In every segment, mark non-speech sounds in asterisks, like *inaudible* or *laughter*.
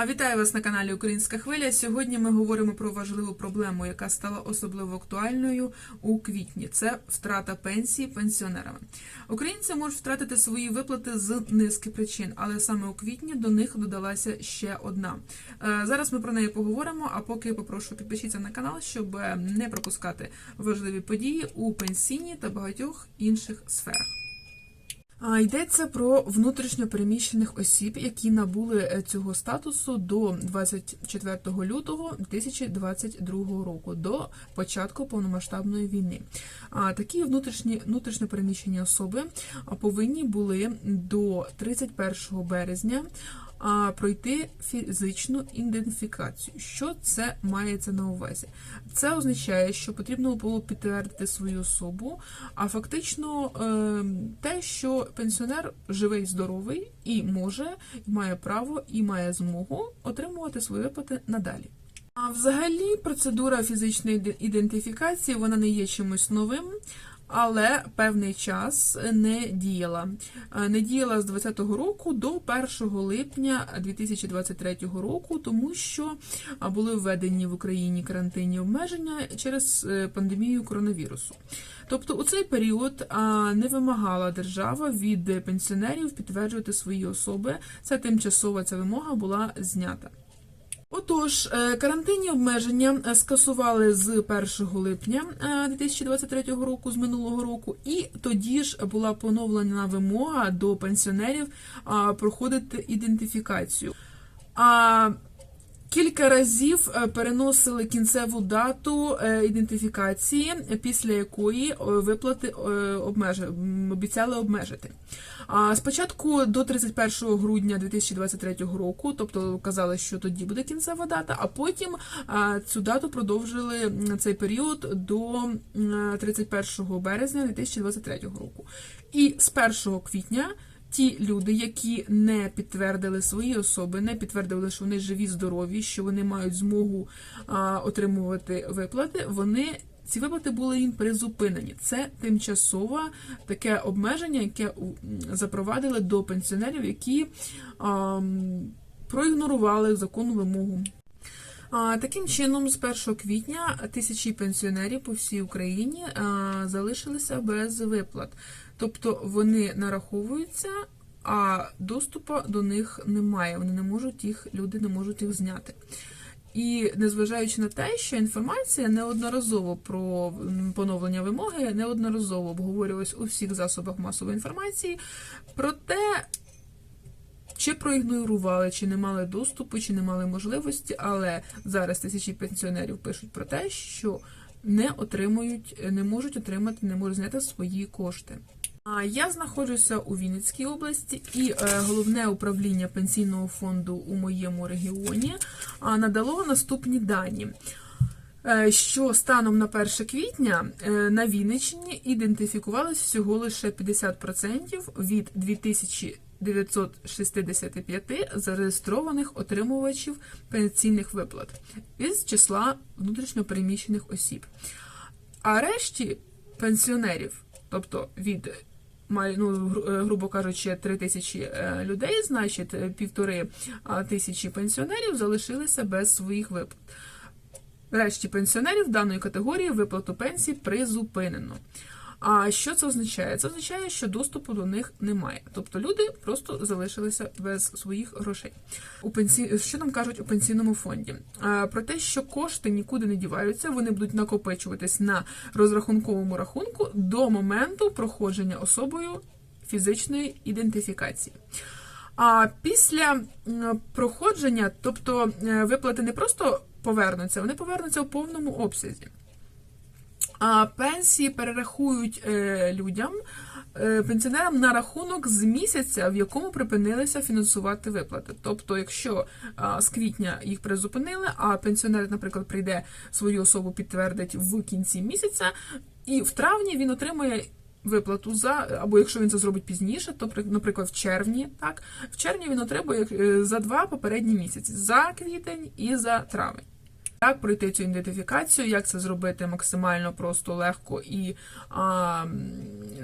А вітаю вас на каналі Українська Хвиля. Сьогодні ми говоримо про важливу проблему, яка стала особливо актуальною у квітні. Це втрата пенсії пенсіонерами. Українці можуть втратити свої виплати з низки причин, але саме у квітні до них додалася ще одна. Е, Зараз ми про неї поговоримо. А поки попрошу підпишіться на канал, щоб не пропускати важливі події у пенсійній та багатьох інших сферах. Йдеться про внутрішньо переміщених осіб, які набули е, цього статусу до 24 лютого 2022 року, до початку повномасштабної війни. А такі внутрішні внутрішньо переміщені особи повинні були до 31 березня пройти фізичну ідентифікацію. Що це мається на увазі? Це означає, що потрібно було підтвердити свою особу, а фактично е, те, що пенсіонер живий, здоровий і може, і має право, і має змогу отримувати свої виплати надалі. А взагалі процедура фізичної ідентифікації вона не є чимось новим. Але певний час не діяла. Е, Не діяла з 2020 року до 1 липня 2023 року, тому що були введені в Україні карантинні обмеження через е, пандемію коронавірусу. Тобто у цей період не вимагала держава від пенсіонерів підтверджувати свої особи. Це тимчасова ця вимога була знята. Отож, е, карантинні обмеження е, скасували з 1 липня е, 2023 року, з минулого року, і тоді ж була поновлена вимога до пенсіонерів проходити ідентифікацію. А Кілька разів е, переносили кінцеву дату е, ідентифікації, після якої е, виплати обіцяли обмежити. Спочатку до 31 грудня 2023 року, тобто казали, що тоді буде кінцева дата, а потім цю дату продовжили цей період до 31 березня 2023 року. І з 1 квітня ті люди, які не підтвердили свої особи, не підтвердили, що вони живі, здорові, що вони мають змогу а, отримувати виплати, вони. Ці виплати були їм призупинені. Це тимчасове таке обмеження, яке запровадили до пенсіонерів, які ам, проігнорували законну вимогу. А, Таким чином, з 1 квітня тисячі пенсіонерів по всій Україні а, залишилися без виплат. Тобто вони нараховуються, а доступу до них немає. Вони не можуть їх, люди не можуть їх зняти. І незважаючи на те, що інформація неодноразово про поновлення вимоги неодноразово обговорювалась у всіх засобах масової інформації, проте чи проігнорували, чи не мали доступу, чи не мали можливості, але зараз тисячі пенсіонерів пишуть про те, що не отримують, не можуть отримати, не можуть зняти свої кошти. Я знаходжуся у Вінницькій області, і е, головне управління пенсійного фонду у моєму регіоні надало наступні дані. Е, Що станом на 1 квітня е, на Вінниччині ідентифікувалось всього лише 50% від 2965 зареєстрованих отримувачів пенсійних виплат із числа внутрішньопереміщених осіб. А решті пенсіонерів, тобто від ну, е, грубо кажучи, 3 тисячі е, людей, значить е, півтори тисячі пенсіонерів залишилися без своїх виплат. Решті пенсіонерів даної категорії виплату пенсії призупинено. А що це означає? Це означає, що доступу до них немає. Тобто люди просто залишилися без своїх грошей. У пенсі... Що нам кажуть у пенсійному фонді? А, про те, що кошти нікуди не діваються, вони будуть накопичуватись на розрахунковому рахунку до моменту проходження особою фізичної ідентифікації. А після проходження, тобто е, виплати не просто повернуться, вони повернуться у повному обсязі. А пенсії перерахують е, людям, е, пенсіонерам на рахунок з місяця, в якому припинилися фінансувати виплати. Тобто, якщо з квітня їх призупинили, а пенсіонер, наприклад, прийде свою особу підтвердить в кінці місяця, і в травні він отримує. Виплату за або якщо він це зробить пізніше, то при- наприклад в червні, так в червні він отримує е, за два попередні місяці за квітень і за травень. Як пройти цю ідентифікацію, як це зробити максимально просто легко і а,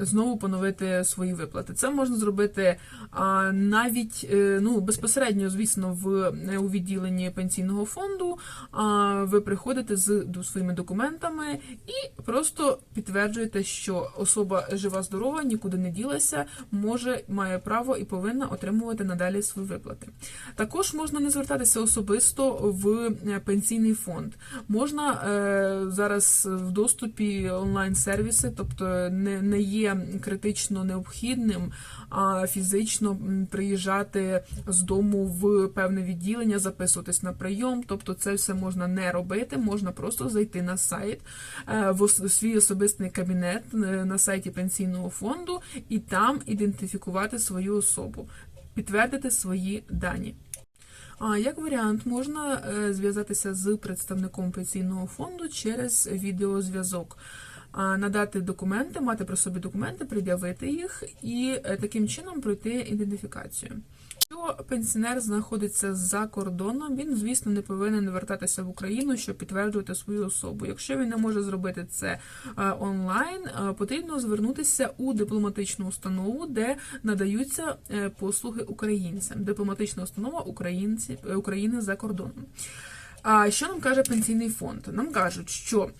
знову поновити свої виплати. Це можна зробити а, навіть е, ну, безпосередньо, звісно, в е, у відділенні пенсійного фонду. А, ви приходите з до- своїми документами і просто підтверджуєте, що особа жива, здорова, нікуди не ділася, може, має право і повинна отримувати надалі свої виплати. Також можна не звертатися особисто в е, пенсійний фонд. Можна е, зараз в доступі онлайн-сервіси, тобто не, не є критично необхідним а фізично приїжджати з дому в певне відділення, записуватись на прийом. Тобто, це все можна не робити, можна просто зайти на сайт е, в свій особистий кабінет е, на сайті пенсійного фонду і там ідентифікувати свою особу, підтвердити свої дані. А як варіант, можна е, зв'язатися з представником пенсійного фонду через відеозв'язок, надати документи, мати при собі документи, пред'явити їх і е, таким чином пройти ідентифікацію. Якщо пенсіонер знаходиться за кордоном, він, звісно, не повинен вертатися в Україну, щоб підтверджувати свою особу. Якщо він не може зробити це е, онлайн, е, потрібно звернутися у дипломатичну установу, де надаються е, послуги українцям. Дипломатична установа українці, України за кордоном. А що нам каже пенсійний фонд? Нам кажуть, що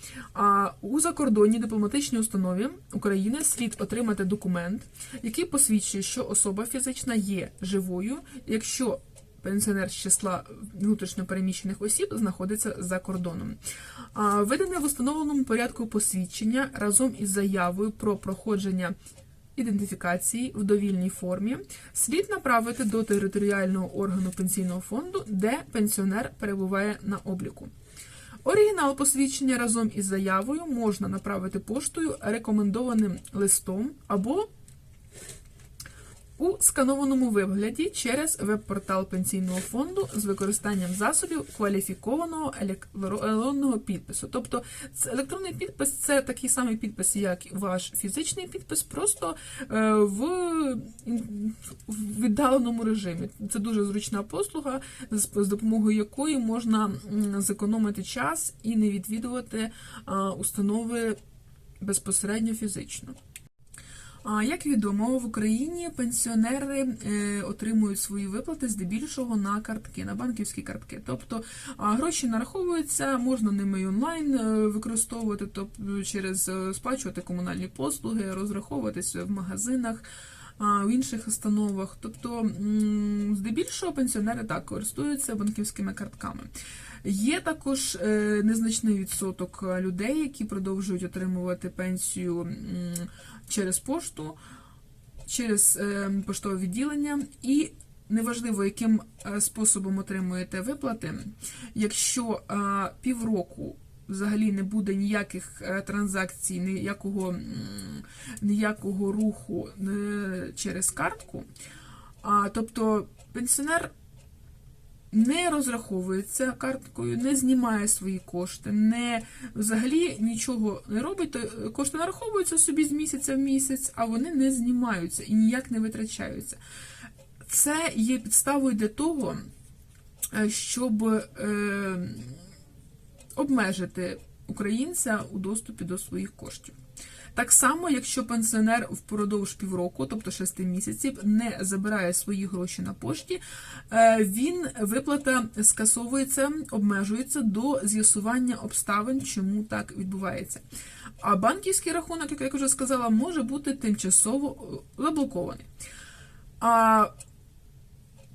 у закордонній дипломатичній установі України слід отримати документ, який посвідчує, що особа фізична є живою, якщо пенсіонер з числа внутрішньопереміщених осіб знаходиться за кордоном. Видане в установленому порядку посвідчення разом із заявою про проходження ідентифікації в довільній формі слід направити до територіального органу пенсійного фонду, де пенсіонер перебуває на обліку. Оригінал посвідчення разом із заявою можна направити поштою рекомендованим листом або у сканованому вигляді через веб-портал пенсійного фонду з використанням засобів кваліфікованого електронного підпису. Тобто електронний підпис це такий самий підпис, як ваш фізичний підпис, просто е, в, віддаленому режимі. Це дуже зручна послуга, з, допомогою якої можна зекономити час і не відвідувати установи безпосередньо фізично. А як відомо, в Україні пенсіонери е, отримують свої виплати здебільшого на картки, на банківські картки. Тобто гроші нараховуються, можна ними онлайн е, використовувати, тобто через е, сплачувати комунальні послуги, розраховуватися в магазинах. В інших установах, тобто здебільшого пенсіонери так користуються банківськими картками. Є також е, незначний відсоток людей, які продовжують отримувати пенсію через пошту, через е, поштове відділення, і неважливо, яким е, способом отримуєте виплати, якщо півроку взагалі не буде ніяких е, транзакцій, ніякого, ніякого руху е, через картку, а, тобто пенсіонер не розраховується карткою, не знімає свої кошти, не взагалі нічого не робить, то кошти нараховуються собі з місяця в місяць, а вони не знімаються і ніяк не витрачаються. Це є підставою для того, е, щоб е, обмежити українця у доступі до своїх коштів. Так само, якщо пенсіонер впродовж півроку, тобто 6 місяців, не забирає свої гроші на пошті, е, він виплата скасовується, обмежується до з'ясування обставин, чому так відбувається. А банківський рахунок, як я вже сказала, може бути тимчасово е, заблокований.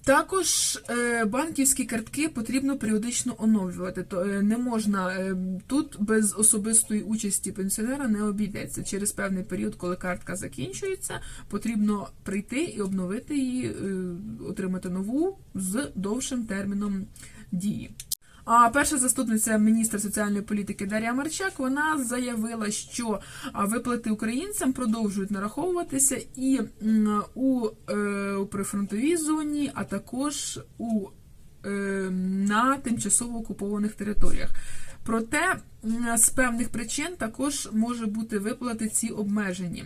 Також е, банківські картки потрібно періодично оновлювати. То е, не можна е, тут без особистої участі пенсіонера не обійдеться. Через певний період, коли картка закінчується, потрібно прийти і обновити її, отримати нову з довшим терміном дії. А перша заступниця міністра соціальної політики Дар'я Марчак вона заявила, що виплати українцям продовжують нараховуватися і у, е, у прифронтовій зоні, а також у е, на тимчасово окупованих територіях. Проте з певних причин також може бути виплати ці обмежені.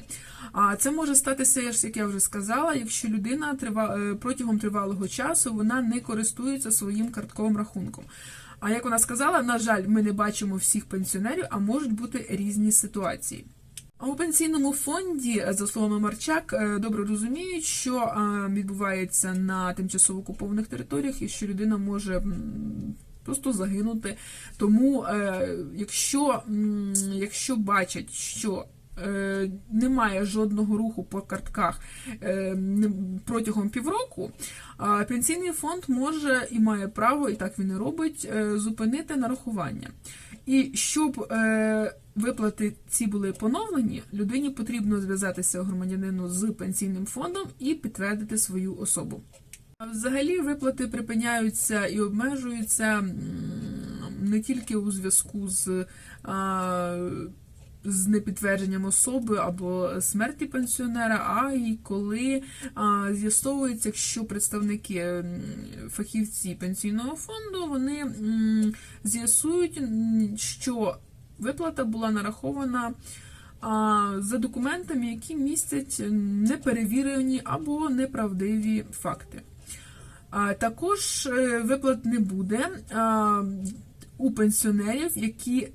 А це може статися, як я вже сказала, якщо людина е, протягом тривалого часу вона не користується своїм картковим рахунком. А як вона сказала, на жаль, ми не бачимо всіх пенсіонерів, а можуть бути різні ситуації. У пенсійному фонді, за словами Марчак, е, добре розуміють, що е, відбувається на тимчасово окупованих територіях і що людина може просто загинути. Тому, е, якщо, якщо бачать, що е, немає жодного руху по картках е, протягом півроку, пенсійний фонд може і має право, і так він і робить, зупинити нарахування. І щоб виплати ці були поновлені, людині потрібно зв'язатися громадянину з пенсійним фондом і підтвердити свою особу. Взагалі виплати припиняються і обмежуються не тільки у зв'язку з, з непідтвердженням особи або смерті пенсіонера, а й коли з'ясовується, що представники фахівці пенсійного фонду вони з'ясують, що виплата була нарахована. За документами, які містять неперевірені або неправдиві факти. Також е, виплат не буде у пенсіонерів, які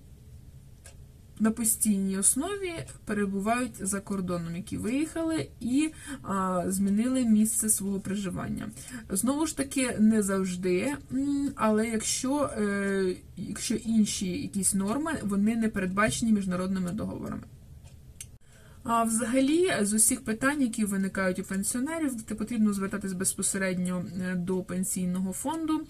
на постійній основі перебувають за кордоном, які виїхали і а, змінили місце свого проживання. Знову ж таки, не завжди, але якщо, е, якщо інші якісь норми, вони не передбачені міжнародними договорами. А взагалі, з усіх питань, які виникають у пенсіонерів, ти потрібно звертатись безпосередньо е, до пенсійного фонду.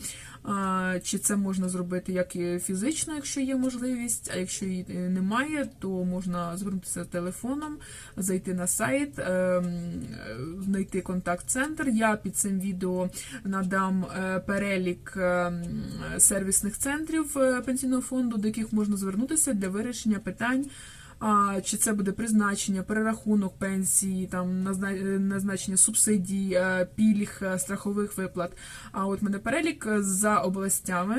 Чи це можна зробити як і фізично, якщо є можливість, а якщо її е, немає, то можна звернутися телефоном, зайти на сайт, е, м, е, знайти контакт-центр. Я під цим відео надам перелік е, сервісних центрів пенсійного фонду, до яких можна звернутися для вирішення питань. А, чи це буде призначення, перерахунок пенсії, там е, назначення субсидій, е, пільг, е, страхових виплат. А от мене перелік за областями.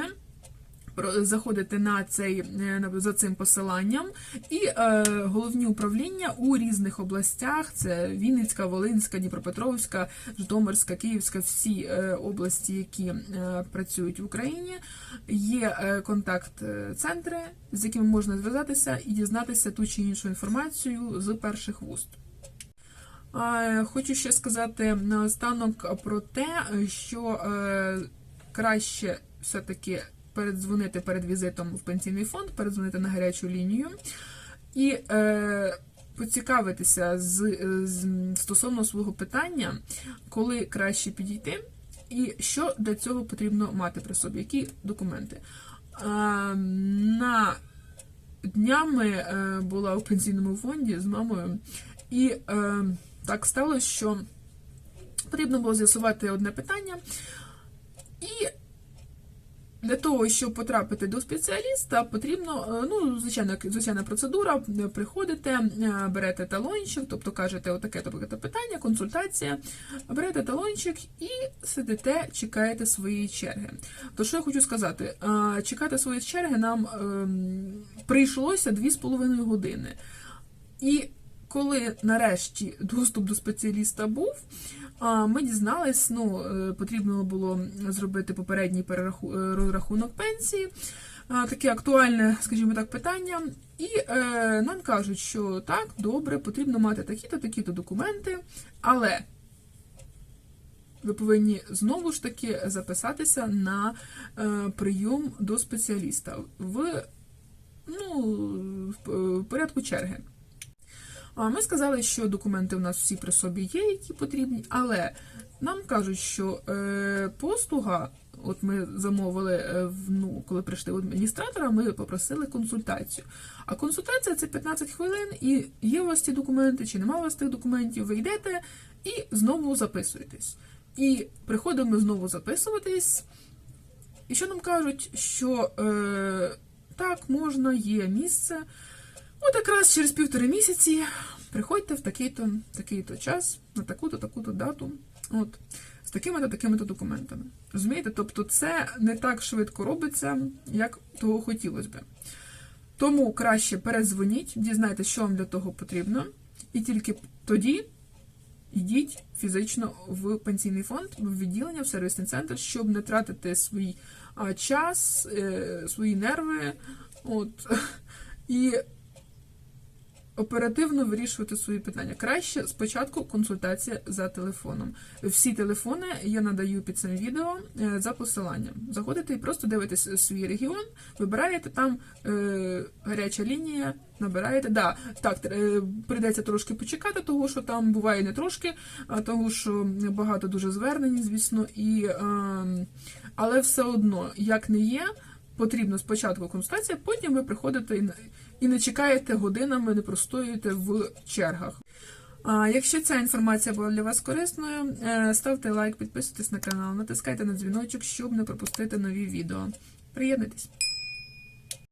Заходите на цей е, за цим посиланням, і е, головні управління у різних областях: це Вінницька, Волинська, Дніпропетровська, Житомирська, Київська, всі е, області, які працюють в Україні. Є контакт-центри, з якими можна зв'язатися і дізнатися ту чи іншу інформацію з перших вуст. Хочу ще сказати наостанок про те, що краще все-таки передзвонити перед візитом в пенсійний фонд, передзвонити на гарячу лінію і е, поцікавитися з, з стосовно свого питання, коли краще підійти, і що для цього потрібно мати при собі, які документи. Е, на днями е, була у пенсійному фонді з мамою, і е, так сталося, що потрібно було з'ясувати одне питання. І для того, щоб потрапити до спеціаліста, потрібно, е, ну, звичайна, звичайна процедура, е, приходите, е, берете талончик, тобто кажете, отаке таке питання, консультація, берете талончик і сидите, чекаєте своєї черги. То що я хочу сказати, чекати своєї черги нам ем, прийшлося 2,5 години. І коли нарешті доступ до спеціаліста був, ми дізнались, ну, е, потрібно було зробити попередній е, розрахунок пенсії. Таке актуальне, скажімо так, питання. І е, нам кажуть, що так, добре, потрібно мати такі-то, такі-то документи, але ви повинні знову ж таки записатися на е, прийом до спеціаліста в, ну, в в порядку черги. Ми сказали, що документи у нас всі при собі є, які потрібні, але нам кажуть, що е, послуга, от ми замовили, е, ну, коли прийшли до адміністратора, ми попросили консультацію. А консультація це 15 хвилин, і є у вас ці документи, чи немає у вас тих документів, ви йдете і знову записуєтесь. І приходимо знову записуватись. І що нам кажуть, що е, так, можна, є місце. От якраз через півтори місяці приходьте в такий-то, такий-то час, на таку-то, таку-то дату. От, з такими-то, такими-то документами. Розумієте? Тобто це не так швидко робиться, як того хотілося би. Тому краще передзвоніть, дізнайтеся, що вам для того потрібно, і тільки тоді йдіть фізично в пенсійний фонд, в відділення, в сервісний центр, щоб не тратити свій час, е, свої нерви. От, *laughs* і оперативно вирішувати свої питання. Краще спочатку консультація за телефоном. Всі телефони я надаю під цим відео е, за посиланням. Заходите і просто дивитесь свій регіон, вибираєте там е, гаряча лінія, набираєте. Да, так, е, прийдеться трошки почекати, того що там буває не трошки, а того що багато дуже звернень, звісно, і, е, але все одно, як не є. Потрібно спочатку консультація, потім ви приходите і, не- чекаєте годинами, не простоюєте в чергах. А якщо ця інформація була для вас корисною, е, ставте лайк, підписуйтесь на канал, натискайте на дзвіночок, щоб не пропустити нові відео. Приєднуйтесь!